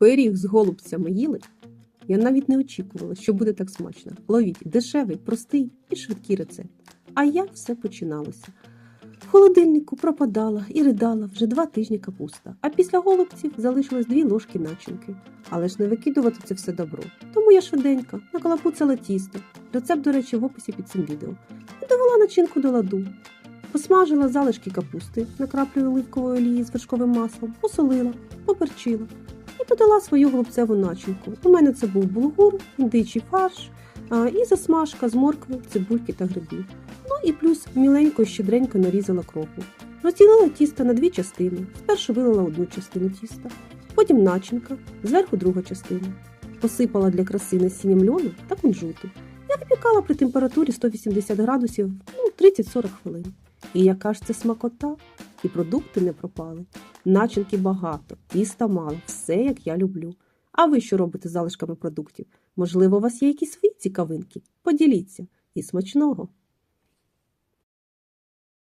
Пиріг з голубцями їли. Я навіть не очікувала, що буде так смачно. Ловіть дешевий, простий і швидкий рецепт. А як все починалося? В холодильнику пропадала і ридала вже два тижні капуста, а після голубців залишилось дві ложки начинки. Але ж не викидувати це все добро. Тому я швиденько наколопуцала тісто. Рецепт, до речі, в описі під цим відео. І довела начинку до ладу. Посмажила залишки капусти на краплю оливкової олії з вершковим маслом, посолила, поперчила і додала свою голубцеву начинку. У мене це був булгур, індичий фарш і засмажка з моркви, цибульки та грибів. Ну і плюс міленько і щедренько нарізала кропу. Розділила тісто на дві частини. Спершу вилила одну частину тіста, потім начинка, зверху друга частина. Посипала для краси насінням льону та кунжуту. Я випікала при температурі 180 градусів ну, 30-40 хвилин. І яка ж це смакота? І продукти не пропали. Начинки багато, тіста мало, все як я люблю. А ви що робите з залишками продуктів? Можливо, у вас є якісь свої цікавинки? Поділіться і смачного!